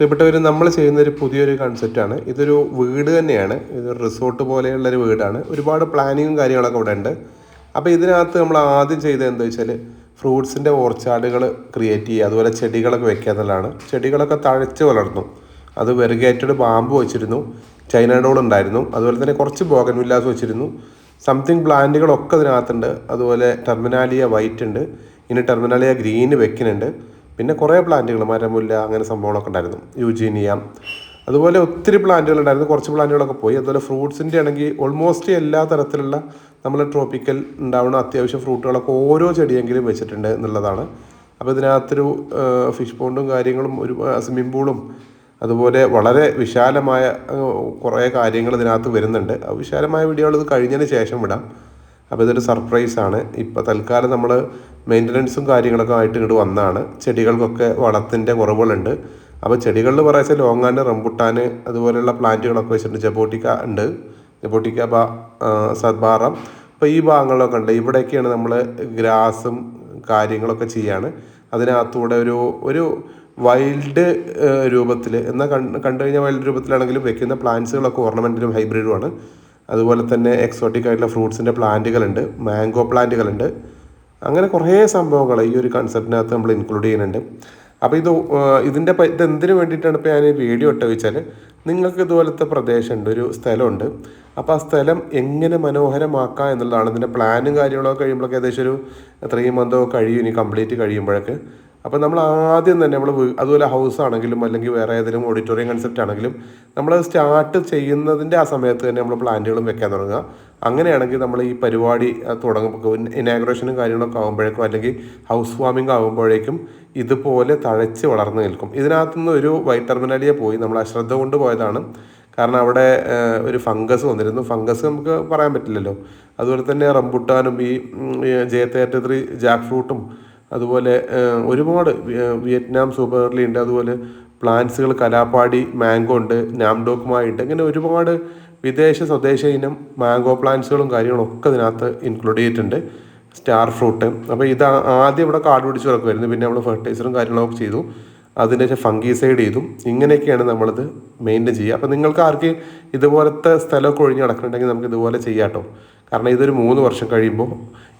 പ്രിയപ്പെട്ടവർ നമ്മൾ ചെയ്യുന്ന ഒരു പുതിയൊരു കൺസെപ്റ്റാണ് ഇതൊരു വീട് തന്നെയാണ്. ഇതൊരു റിസോർട്ട് പോലെയുള്ളൊരു വീടാണ്. ഒരുപാട് പ്ലാനിങ്ങും കാര്യങ്ങളൊക്കെ ഇവിടെ ഉണ്ട്. അപ്പോൾ ഇതിനകത്ത് നമ്മൾ ആദ്യം ചെയ്തത് എന്താ വെച്ചാൽ ഫ്രൂട്ട്സിന്റെ ഓർച്ചാർഡുകൾ ക്രിയേറ്റ് ചെയ്യുക അതുപോലെ ചെടികളൊക്കെ വെക്കുക എന്നുള്ളതാണ്. ചെടികളൊക്കെ തഴച്ച് വളർന്നു. അത് വെറുകേറ്റഡ് ബാമ്പ് വെച്ചിരുന്നു ചൈന ഡോൾ ഉണ്ടായിരുന്നു. അതുപോലെ തന്നെ കുറച്ച് ബോഗൻ വില്ലാസ് വെച്ചിരുന്നു. സംതിങ് പ്ലാന്റുകളൊക്കെ ഇതിനകത്തുണ്ട്. അതുപോലെ ടെർമിനാലിയ വൈറ്റ് ഉണ്ട്. ഇനി ടെർമിനാലിയ ഗ്രീന് വെക്കുന്നുണ്ട്. പിന്നെ കുറേ പ്ലാന്റുകൾ മരമുല്ല അങ്ങനെ സംഭവങ്ങളൊക്കെ ഉണ്ടായിരുന്നു. യുജീനിയ അതുപോലെ ഒത്തിരി പ്ലാന്റുകൾ ഉണ്ടായിരുന്നു. കുറച്ച് പ്ലാന്റുകളൊക്കെ പോയി. അതുപോലെ ഫ്രൂട്ട്സിന്റെ ആണെങ്കിൽ ഓൾമോസ്റ്റ് എല്ലാ തരത്തിലുള്ള നമ്മൾ ട്രോപ്പിക്കൽ ഉണ്ടാവുന്ന അത്യാവശ്യം ഫ്രൂട്ടുകളൊക്കെ ഓരോ ചെടിയെങ്കിലും വെച്ചിട്ടുണ്ട് എന്നുള്ളതാണ്. അപ്പോൾ ഇതിനകത്തൊരു ഫിഷ് പോണ്ടും കാര്യങ്ങളും ഒരു സ്വിമ്മിംഗ് പൂളും അതുപോലെ വളരെ വിശാലമായ കുറേ കാര്യങ്ങൾ ഇതിനകത്ത് വരുന്നുണ്ട്. വിശാലമായ വീഡിയോകൾ ഇത് കഴിഞ്ഞതിന് ശേഷം വിടാം. അപ്പോൾ ഇതൊരു സർപ്രൈസാണ് ഇപ്പോൾ തൽക്കാലം നമ്മൾ മെയിന്റനൻസും കാര്യങ്ങളൊക്കെ ആയിട്ട് ഇങ്ങോട്ട് വന്നാണ്. ചെടികൾക്കൊക്കെ വളത്തിന്റെ കുറവുകളുണ്ട്. അപ്പോൾ ചെടികളിൽ പറയുക ലോങ്ങാന്റെ റംബുട്ടാൻ അതുപോലെയുള്ള പ്ലാന്റുകളൊക്കെ വെച്ചിട്ടുണ്ട്. ജബോട്ടിക്ക ഉണ്ട്. ജബോട്ടിക്ക ബാ സദ്ബാറം. അപ്പോൾ ഈ ഭാഗങ്ങളിലൊക്കെ ഉണ്ട്. ഇവിടെയൊക്കെയാണ് നമ്മൾ ഗ്രാസും കാര്യങ്ങളൊക്കെ ചെയ്യാണ്. അതിനകത്തൂടെ ഒരു ഒരു വൈൽഡ് രൂപത്തിൽ എന്നാൽ കണ്ടു കഴിഞ്ഞാൽ വൈൽഡ് രൂപത്തിലാണെങ്കിലും വെക്കുന്ന പ്ലാന്റ്സുകളൊക്കെ ഓർണമെന്റിലും ഹൈബ്രിഡുമാണ് അതുപോലെ തന്നെ എക്സോട്ടിക് ആയിട്ടുള്ള ഫ്രൂട്ട്സിന്റെ പ്ലാന്റുകളുണ്ട് മാംഗോ പ്ലാന്റുകളുണ്ട് അങ്ങനെ കുറേ സംഭവങ്ങൾ ഈ ഒരു കൺസെപ്റ്റിനകത്ത് നമ്മൾ ഇൻക്ലൂഡ് ചെയ്യുന്നുണ്ട്. അപ്പോൾ ഇത് ഇതിന്റെ ഇത് എന്തിനു വേണ്ടിയിട്ടാണ് ഇപ്പോൾ ഞാൻ ഈ വീഡിയോ ഇട്ട് വെച്ചാൽ നിങ്ങൾക്ക് ഇതുപോലത്തെ പ്രദേശമുണ്ട് ഒരു സ്ഥലമുണ്ട്. അപ്പോൾ ആ സ്ഥലം എങ്ങനെ മനോഹരമാക്കാം എന്നുള്ളതാണ്. ഇതിന്റെ പ്ലാനും കാര്യങ്ങളൊക്കെ കഴിയുമ്പോഴൊക്കെ ഏകദേശം ഒരു ത്രീ മന്തോ കഴിയും ഇനി കംപ്ലീറ്റ് കഴിയുമ്പോഴൊക്കെ. അപ്പോൾ നമ്മൾ ആദ്യം തന്നെ നമ്മൾ അതുപോലെ ഹൗസ് ആണെങ്കിലും അല്ലെങ്കിൽ വേറെ ഏതെങ്കിലും ഓഡിറ്റോറിയം കൺസെപ്റ്റ് ആണെങ്കിലും നമ്മൾ സ്റ്റാർട്ട് ചെയ്യുന്നതിന്റെ ആ സമയത്ത് തന്നെ നമ്മൾ പ്ലാന്റുകളും വെക്കാൻ തുടങ്ങുക. അങ്ങനെയാണെങ്കിൽ നമ്മൾ ഈ പരിപാടി തുടങ്ങുമ്പോൾ ഇനാഗ്രേഷനും കാര്യങ്ങളൊക്കെ ആകുമ്പോഴേക്കും അല്ലെങ്കിൽ ഹൗസ് വാമിംഗ് ആകുമ്പോഴേക്കും ഇതുപോലെ തഴച്ച് വളർന്നു നിൽക്കും. ഇതിനകത്തുനിന്ന് ഒരു വൈറ്റ് ടെർമിനാലിയെ പോയി. നമ്മൾ അശ്രദ്ധ കൊണ്ട് പോയതാണ്. കാരണം അവിടെ ഒരു ഫംഗസ് വന്നിരുന്നു. ഫംഗസ് നമുക്ക് പറയാൻ പറ്റില്ലല്ലോ. അതുപോലെ തന്നെ റംബുട്ടാനും ഈ ജെ ജാക്ക് ഫ്രൂട്ടും അതുപോലെ ഒരുപാട് വിയറ്റ്നാം സൂപ്പർ സൂപ്പർലി ഉണ്ട് അതുപോലെ പ്ലാന്റ്സുകൾ കലാപ്പാടി മാംഗോ ഉണ്ട് നാംഡോക്കുമായിട്ട് ഇങ്ങനെ ഒരുപാട് വിദേശ സ്വദേശ ഇനം മാംഗോ പ്ലാന്റ്സുകളും കാര്യങ്ങളും ഒക്കെ ഇതിനകത്ത് ഇൻക്ലൂഡ് ചെയ്തിട്ടുണ്ട്. Star fruit. അപ്പോൾ ഇത് ആദ്യം ഇവിടെ കാട് പിടിച്ച് കിടക്കുമായിരുന്നു പിന്നെ നമ്മൾ ഫെർട്ടിലൈസറും കാര്യങ്ങളൊക്കെ ചെയ്തു. അതിന്റെ ശേഷം ഫംഗീസൈഡ് ചെയ്തു. ഇങ്ങനെയൊക്കെയാണ് നമ്മളിത് മെയിന്റെയിൻ ചെയ്യുക. അപ്പോൾ നിങ്ങൾക്ക് ആർക്ക് ഇതുപോലത്തെ സ്ഥലമൊക്കെ ഒഴിഞ്ഞ് നടക്കുന്നുണ്ടെങ്കിൽ നമുക്ക് ഇതുപോലെ ചെയ്യാം കേട്ടോ. കാരണം ഇതൊരു മൂന്ന് വർഷം കഴിയുമ്പോൾ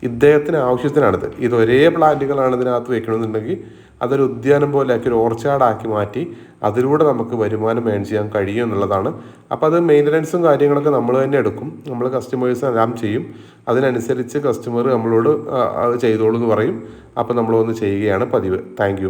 ഇദ്ദേഹത്തിന് ആവശ്യത്തിനാണിത്. ഇത് ഒരേ പ്ലാന്റുകളാണ് ഇതിനകത്ത് വെക്കണമെന്നുണ്ടെങ്കിൽ അതൊരു ഉദ്യാനം പോലെ ആക്കി ഒരു ഓർച്ചാർഡാക്കി മാറ്റി അതിലൂടെ നമുക്ക് വരുമാനം ഏൺ ചെയ്യാൻ കഴിയും എന്നുള്ളതാണ്. അപ്പോൾ അത് മെയിന്റനൻസും കാര്യങ്ങളൊക്കെ നമ്മൾ തന്നെ എടുക്കും. നമ്മൾ കസ്റ്റമേഴ്സ് എല്ലാം ചെയ്യും. അതിനനുസരിച്ച് കസ്റ്റമർ നമ്മളോട് അത് ചെയ്തോളൂ എന്ന് പറയും. അപ്പോൾ നമ്മളൊന്ന് ചെയ്യുകയാണ് പതിവ്. താങ്ക്